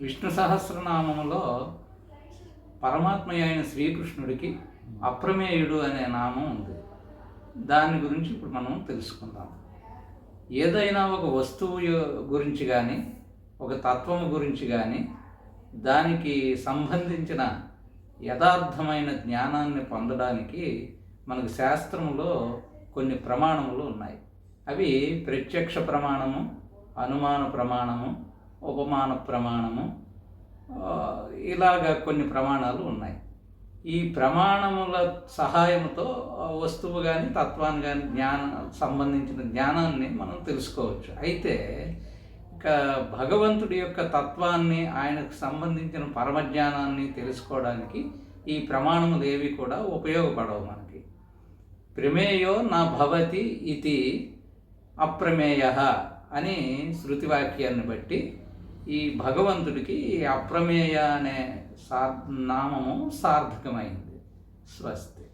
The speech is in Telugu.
విష్ణు సహస్రనామములో పరమాత్మ అయిన శ్రీకృష్ణుడికి అప్రమేయుడు అనే నామం ఉంది. దాని గురించి ఇప్పుడు మనం తెలుసుకుందాం. ఏదైనా ఒక వస్తువు గురించి కానీ ఒక తత్వము గురించి కానీ దానికి సంబంధించిన యథార్థమైన జ్ఞానాన్ని పొందడానికి మనకు శాస్త్రములో కొన్ని ప్రమాణములు ఉన్నాయి. అవి ప్రత్యక్ష ప్రమాణము అనుమాన ప్రమాణము ఉపమాన ప్రమాణము ఇలాగ కొన్ని ప్రమాణాలు ఉన్నాయి. ఈ ప్రమాణముల సహాయంతో వస్తువు కానీ తత్వాన్ని కానీ జ్ఞానం సంబంధించిన జ్ఞానాన్ని మనం తెలుసుకోవచ్చు. అయితే ఇక భగవంతుడి యొక్క తత్వాన్ని ఆయనకు సంబంధించిన పరమజ్ఞానాన్ని తెలుసుకోవడానికి ఈ ప్రమాణములు ఏవి కూడా ఉపయోగపడవు మనకి. ప్రమేయో నా భవతి ఇది అప్రమేయ అని శృతివాక్యాన్ని బట్టి ఈ భగవంతుడికి అప్రమేయ అనే సా నామము సార్థకమైంది. స్వస్తి.